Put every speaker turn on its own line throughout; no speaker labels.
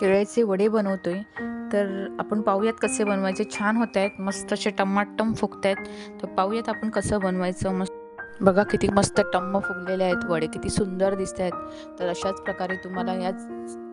केळ्याचे वडे बनवतो आहे तर आपण पाहूयात कसे बनवायचे. छान होत आहेत मस्त असे टमाटम फुगत आहेत तर पाहूयात आपण कसं बनवायचं. मस्त बघा किती मस्त टम्म फुगलेले आहेत वडे. किती सुंदर दिसत आहेत तर अशाच प्रकारे तुम्हाला याच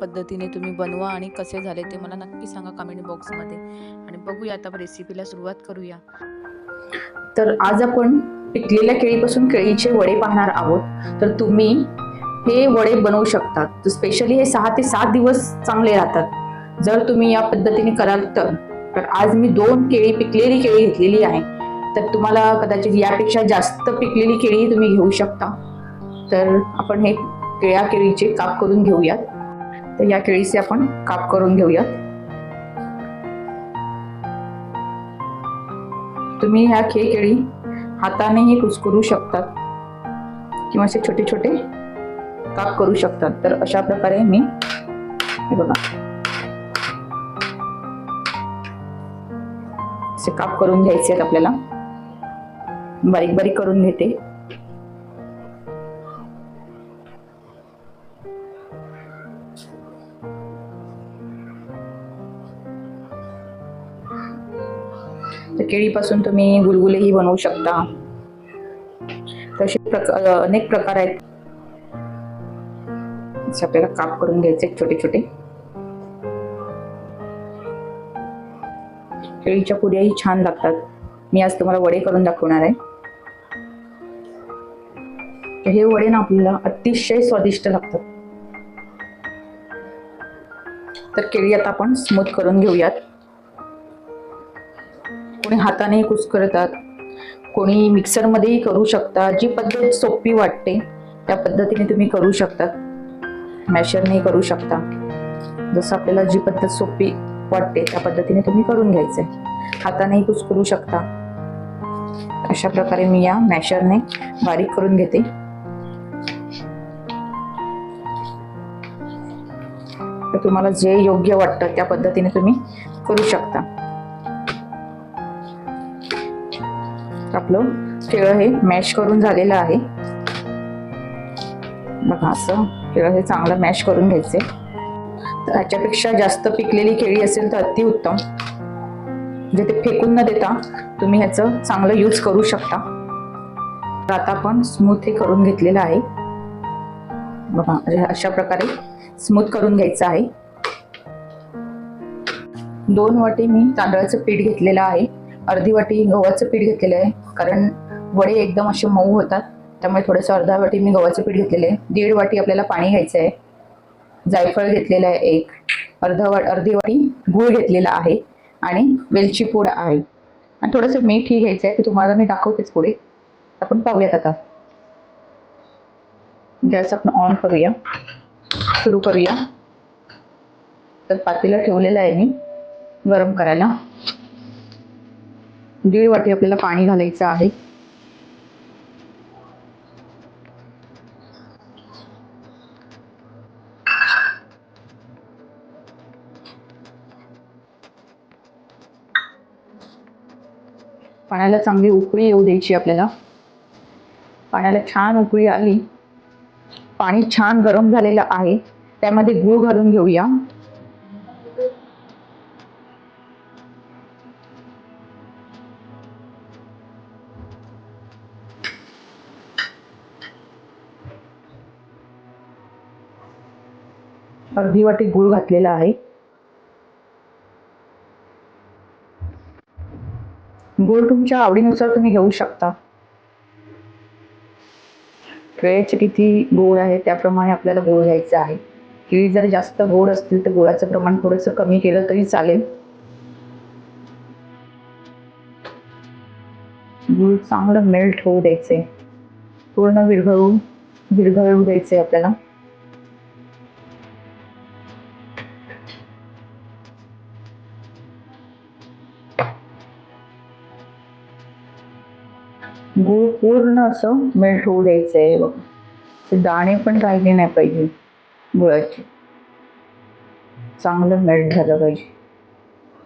पद्धतीने तुम्ही बनवा आणि कसे झाले ते मला नक्की सांगा कमेंट बॉक्समध्ये आणि बघूया आता रेसिपीला सुरुवात करूया.
तर आज आपण पिकलेल्या केळीपासून केळीचे वडे पाहणार आहोत. तर तुम्ही हे वडे बनवू शकतात. तर स्पेशली हे सहा ते सात दिवस चांगले राहतात. जर तुम्ही या पद्धतीने कराल तर. तर आज मी दोन केळी पिकलेली केळी घेतलेली आहे. तर तुम्हाला कदाचित यापेक्षा जास्त पिकलेली केळी तुम्ही घेऊ शकता. तर आपण हे केळ्या केळीचे काप करून घेऊयात. तर या केळीचे आपण काप करून घेऊयात. तुम्ही ह्या खे केळी हातानेही कुस्करू शकतात. किंवा असे छोटे छोटे काप करू शकतात. तर अशा प्रकारे मी हे बघा. असे काप करून घ्यायचे आहेत आपल्याला. बारीक बारीक करून घेते. तर केळीपासून तुम्ही गुलगुलेही बनवू शकता. तसे प्रक अनेक प्रकार आहेत. असे आपल्याला काप करून घ्यायचे छोटे छोटे केळीच्या पुऱ्याही छान लागतात. मी आज तुम्हाला वडे करून दाखवणार आहे. हे वडे ना आपल्याला अतिशय स्वादिष्ट लागतात. तर केळी आता आपण स्मूथ करून घेऊयात. कोणी हाताने कुस्करतात कोणी मिक्सरमध्येही करू शकता. जी पद्धत सोपी वाटते त्या पद्धतीने तुम्ही करू शकता मॅशरने करू शकता. जसं आपल्याला जी पद्धत सोपी वाटते त्या पद्धतीने तुम्ही करून घ्यायचंय हातानेही कुस्करू शकता. अशा प्रकारे मी या मॅशरने बारीक करून घेते. तर तुम्हाला जे योग्य वाटतं त्या पद्धतीने तुम्ही करू शकता. आपलं केळं हे मॅश करून झालेलं आहे. बघा असं. आपल्याला हे चांगलं मॅश करून घ्यायचे तर ह्याच्यापेक्षा जास्त पिकलेली केळी असेल तर अतिउत्तम म्हणजे ते फेकून न देता तुम्ही ह्याचं चांगलं यूज करू शकता. तर आता आपण स्मूथ हे करून घेतलेलं आहे. बघा म्हणजे अशा प्रकारे स्मूथ करून घ्यायचं आहे. दोन वाटी मी तांदळाचं पीठ घेतलेलं आहे. अर्धी वाटी गव्हाचं पीठ घेतलेलं आहे. कारण वडे एकदम असे मऊ होतात. त्यामुळे थोडंसं अर्धा वाटी मी गव्हाचं पीठ घेतलेलं आहे. दीड वाटी आपल्याला पाणी घ्यायचं आहे. जायफळ घेतलेलं आहे एक. अर्धा वाट अर्धी वाटी गूळ घेतलेला आहे. आणि वेलची पूड आहे. आणि थोडंसं मीठही घ्यायचं आहे. ते तुम्हाला मी दाखवतेच पुढे. आपण पाहूयात आता. गॅस आपण ऑन करूया. सुरू करूया. तर पातेलं ठेवलेलं आहे मी. गरम करायला. दीड वाटी आपल्याला पाणी घालायचं आहे. पाण्याला चांगली उकळी येऊ द्यायची आपल्याला. पाण्याला छान उकळी आली. पाणी छान गरम झालेलं आहे. त्यामध्ये गूळ घालून घेऊया. अर्धी वाटी गूळ घातलेला आहे. गूळ तुमच्या आवडीनुसार तुम्ही घेऊ शकता. वेळेचे किती गोड आहे त्याप्रमाणे आपल्याला गोड घ्यायचं आहे. केळी जर जास्त गोड असतील तर गोळाचं प्रमाण थोडंसं कमी केलं तरी चालेल. गूळ चांगलं मेल्ट होऊ द्यायचे. पूर्ण विरघळून विरघळू द्यायचे आपल्याला. गूळ पूर्ण असं मेल्ट होऊ द्यायचं आहे बघ. ते दाणे पण राहिले नाही पाहिजे गुळाचे. चांगलं मेल्ट झालं पाहिजे.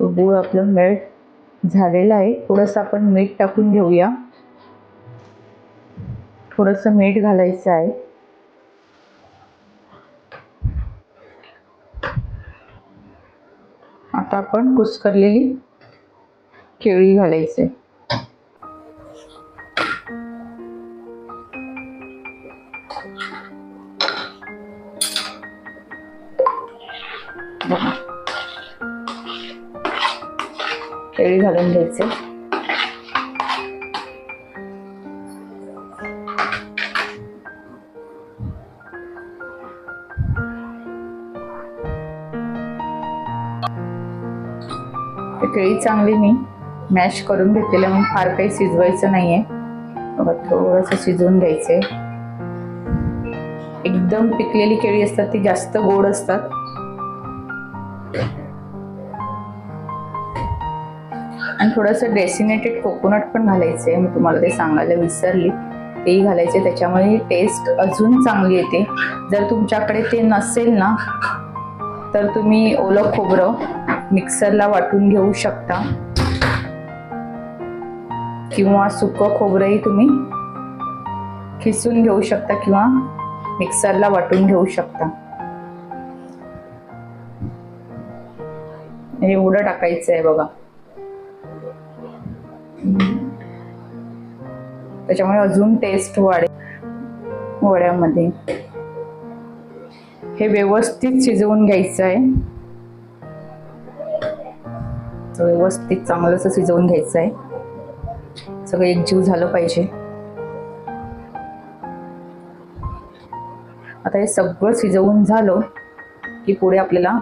तो गूळ आपलं मेल्ट झालेलं आहे. थोडंसं आपण मीठ टाकून घेऊया. थोडंसं मीठ घालायचं आहे. आता आपण कुस्करलेली केळी घालायचे बघा. केळी घालून घ्यायचे. केळी चांगली मी मॅश करून घेतलेलं म्हणून फार काही शिजवायचं नाहीये. बघा थोडंसं शिजवून घ्यायचंय. एकदम पिकलेली केळी असतात ती जास्त गोड असतात. आणि थोडंसं डेसिनेटेड कोकोनट पण घालायचंय. मी तुम्हाला ते सांगायला विसरली. तेही घालायचे त्याच्यामुळे टेस्ट अजून चांगली येते. जर तुमच्याकडे ते नसेल ना तर तुम्ही ओलं खोबरं मिक्सरला वाटून घेऊ शकता. किंवा सुकं खोबरंही तुम्ही खिसून घेऊ शकता किंवा मिक्सरला वाटून घेऊ शकता. एवढं टाकायचं आहे बघा. त्याच्यामुळे अजून टेस्ट वाढेल वड्यामध्ये. हे व्यवस्थित शिजवून घ्यायचं आहे. व्यवस्थित चांगलंच शिजवून घ्यायचं आहे. सगळं एकजीव झालं पाहिजे. आता हे सगळं शिजवून झालं की पुढे आपल्याला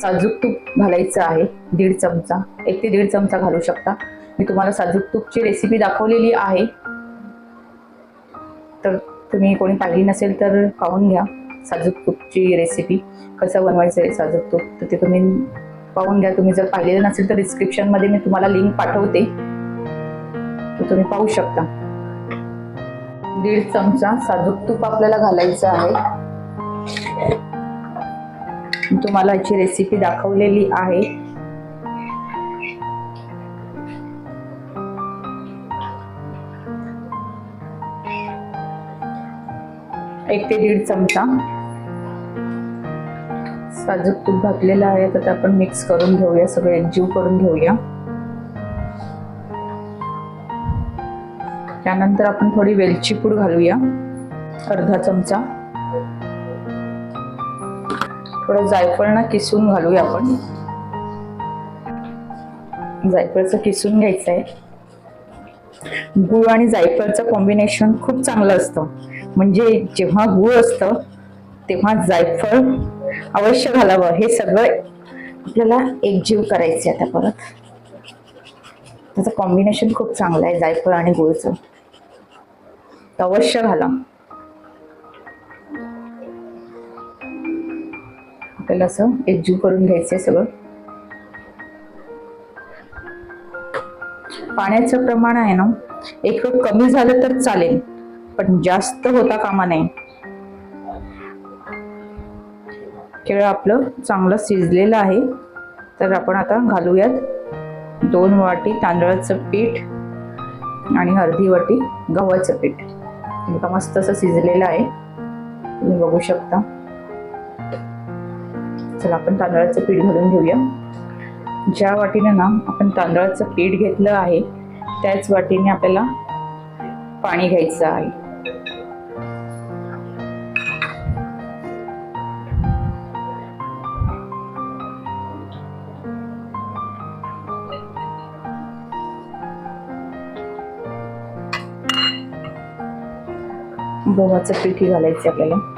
साजूक तूप घालायचं आहे दीड चमचा. एक ते दीड चमचा घालू शकता. मी तुम्हाला साजूक तूपची रेसिपी दाखवलेली आहे. तर तुम्ही कोणी पाहिली नसेल तर पाहून घ्या साजूक तूपची रेसिपी कसं बनवायचं आहे साजूक तूप तर ते तुम्ही पाहून घ्या. तुम्ही जर पाहिलेलं नसेल तर डिस्क्रिप्शनमध्ये मी तुम्हाला लिंक पाठवते. तर तुम्ही पाहू शकता. दीड चमचा साजूक तूप आपल्याला घालायचं आहे. तुम्हाला याची रेसिपी दाखवलेली आहे. एक ते दीड चमचा. साजूक तूप घातलेलं आहे तर ते आपण मिक्स करून घेऊया सगळं एकजीव करून घेऊया. त्यानंतर आपण थोडी वेलची पूड घालूया अर्धा चमचा. थोडं जायफळ ना किसून घालूया आपण. जायफळचं किसून घ्यायचं आहे गुळ आणि जायफळचं कॉम्बिनेशन खूप चांगलं असतं. म्हणजे जेव्हा गुळ असतं तेव्हा जायफळ अवश्य घालावं. हे सगळं आपल्याला एकजीव करायचे आता परत. त्याचं कॉम्बिनेशन खूप चांगलं आहे जायफळ आणि गुळचं. अवश्य घाला. आपल्याला असं एकजीव करून घ्यायचंय सगळं. पाण्याचं प्रमाण आहे ना एक कमी झालं तर चालेल पण जास्त होता कामा नये. केळं आपलं चांगलं शिजलेलं आहे तर आपण आता घालूयात दोन वाटी तांदळाचं पीठ आणि अर्धी वाटी गव्हाचं पीठ. मस्त असं शिजलेलं आहे. तुम्ही बघू शकता. चला आपण तांदळाचं पीठ घालून घेऊया. ज्या वाटीने ना आपण तांदळाचं पीठ घेतलं आहे त्याच वाटीने आपल्याला पाणी घ्यायचं आहे. गव्हाचं पीठ घालायचं आपल्याला.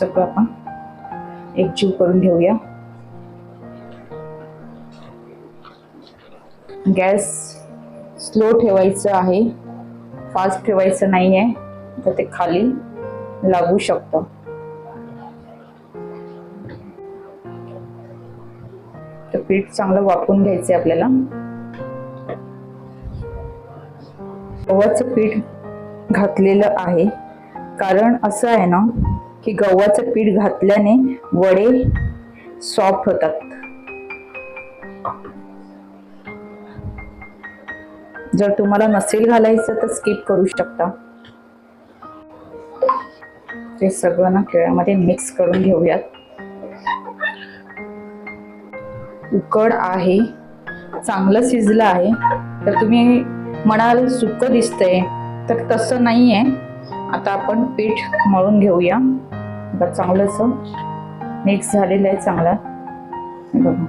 सगळं आपण एकजीव करून घेऊया. गॅस स्लो ठेवायचं आहे. फास्ट ठेवायचं नाही आहे तर ते खाली लागू शकतं. तर पीठ चांगलं वापरून घ्यायचं आहे आपल्याला. गव्हाचं पीठ घातलेलं आहे. कारण असं आहे ना की गव्हाचं पीठ घातल्याने वडे सॉफ्ट होतात. जर तुम्हाला नसेल घालायचं तर स्किप करू शकता. ते सगळं ना केळ्यामध्ये मिक्स करून घेऊयात. उकड आहे चांगलं शिजलं आहे तर तुम्ही म्हणाल सुकं दिसतंय तर तसं नाही आहे आता आपण पीठ मळून घेऊया. बघा चांगलंच मिक्स झालेलं आहे चांगला. बघा.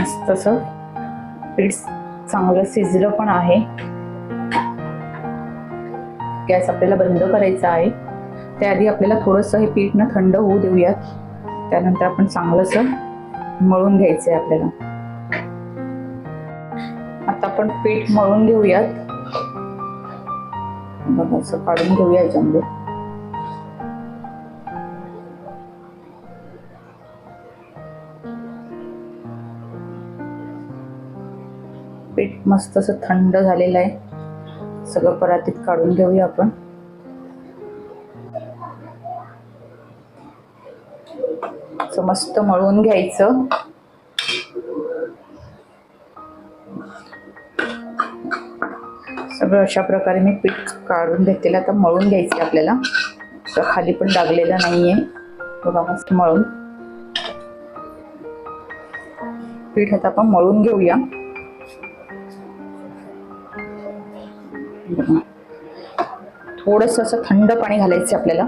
मस्त असं. पीठ चांगलं शिजलं पण आहे. गॅस आपल्याला बंद करायचा आहे. त्याआधी आपल्याला थोडंसं हे पीठ ना थंड होऊ देऊयात. त्यानंतर आपण चांगलंसं मळून घ्यायचं आहे आपल्याला. आपण पीठ मळून घेऊयात. बघा असं काढून घेऊया याच्यामध्ये. पीठ मस्त असं थंड झालेलं आहे. सगळं परातीत काढून घेऊया आपण. मस्त मळून घ्यायचं. सगळं अशा प्रकारे मी पीठ काढून घेतलेलं आता मळून घ्यायचे आपल्याला. तर खाली पण लागलेलं आहे बघा मस्त मळून. पीठ आता आपण मळून घेऊया. थोडस असं थंड पाणी घालायचं आपल्याला.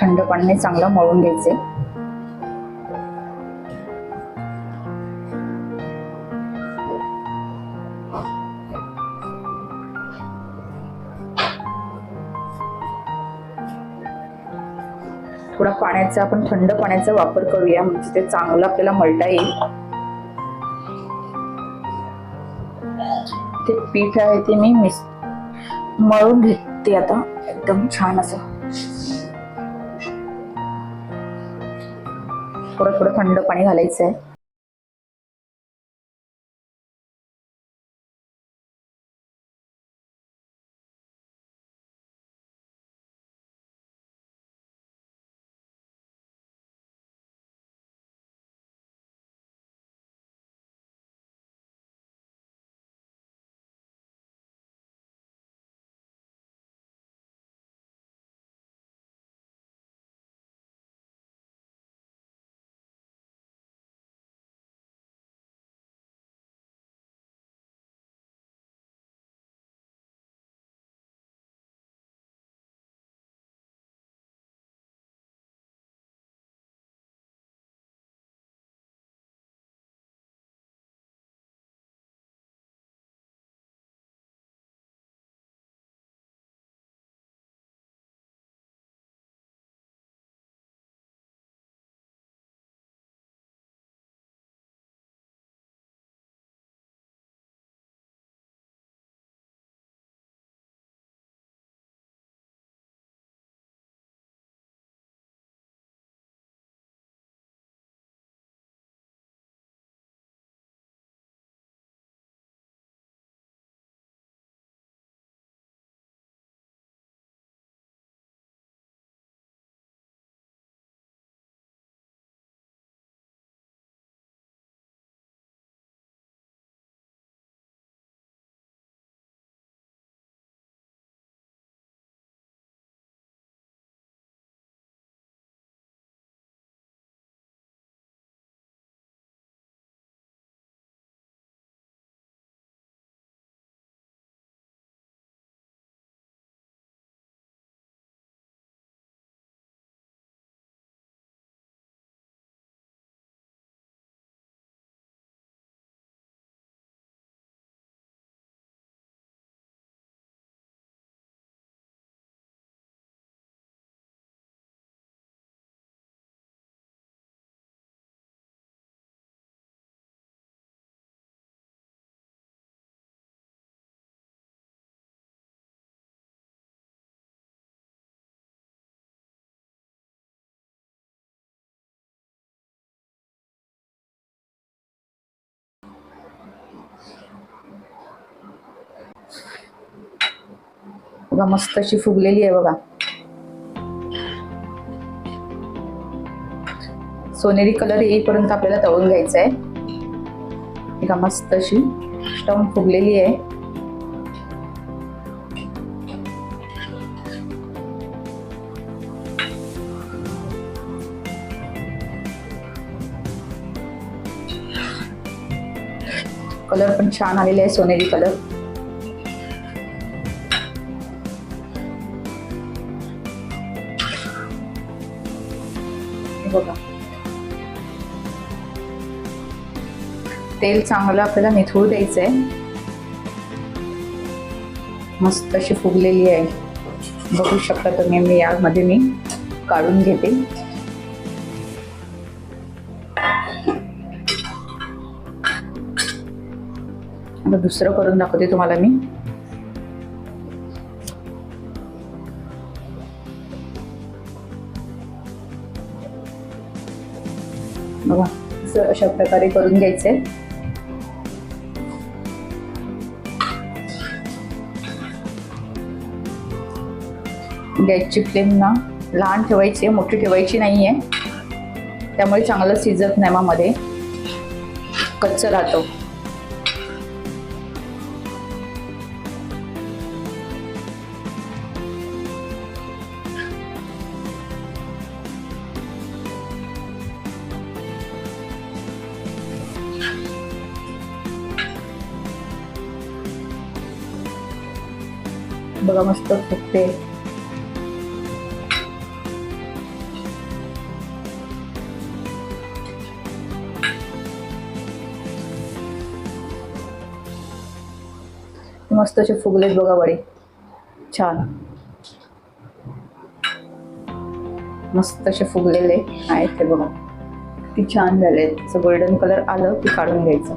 थंड पाण्याने चांगलं मळून घ्यायचे थोडा पाण्याचा आपण थंड पाण्याचा वापर करूया. म्हणजे ते चांगलं आपल्याला मळता येईल. ते पीठ आहे ते मी मिस मळून घेते आता. एकदम छान असं. थोडं थोडं थंड पाणी घालायचं आहे बघा मस्त अशी फुगलेली आहे बघा. सोनेरी कलर येईपर्यंत आपल्याला तळून घ्यायचं आहे. बघा मस्त अशी स्टम फुगलेली आहे. कलर पण छान आलेले आहे सोनेरी कलर. तेल चांगलं आपल्याला निथळू द्यायचं आहे मस्त अशी फुगलेली आहे. बघू शकता तुम्ही मी यामध्ये मी काढून घेते. आता दुसरं करून दाखवते तुम्हाला मी. बघा अशा प्रकारे करून घ्यायचंय. गॅसची फ्लेम ना. लहान ठेवायची आहे मोठी ठेवायची नाहीये. त्यामुळे चांगलं शिजत नाही मग कच्चं राहतो. बघा मस्त फुगते. मस्त असे फुगलेत बघा वडे. छान. मस्त असे फुगलेले आहेत ते बघा. किती छान झाले असं गोल्डन कलर आलं की काढून घ्यायचं.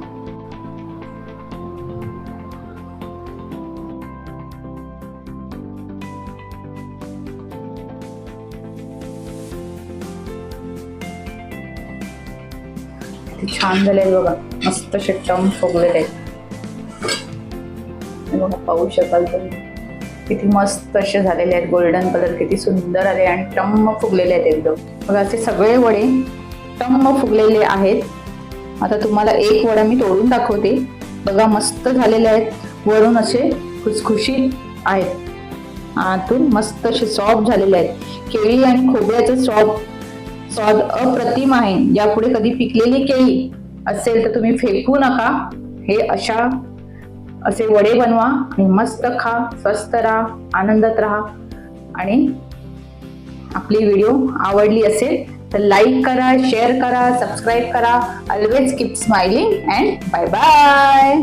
छान झाले बघा. मस्त असे टम फुगलेले आहेत. बघा पाहू शकाल तुम्ही. किती मस्त असे झालेले आहेत. गोल्डन कलर किती सुंदर आले आणि टम्म फुगलेले आहेत एकदम. बघा असे सगळे वडे टम्म फुगलेले आहेत. आता तुम्हाला एक वडा मी तोडून दाखवते. बघा मस्त झालेले आहेत. वरून असे खुसखुशीत आहेत. आतून मस्त असे सॉफ्ट झालेले आहेत. केळी आणि खोबऱ्याचे सॉफ्ट स्वाद अप्रतिम आहे. यापुढे कधी पिकलेली केळी असेल तर तुम्ही फेकू नका. हे अशा असे वडे बनवा आणि मस्त खा स्वस्त राहा आनंदात राहा. आणि आपली व्हिडिओ आवडली असेल तर लाईक करा शेअर करा सबस्क्राईब करा. Always keep smiling and bye bye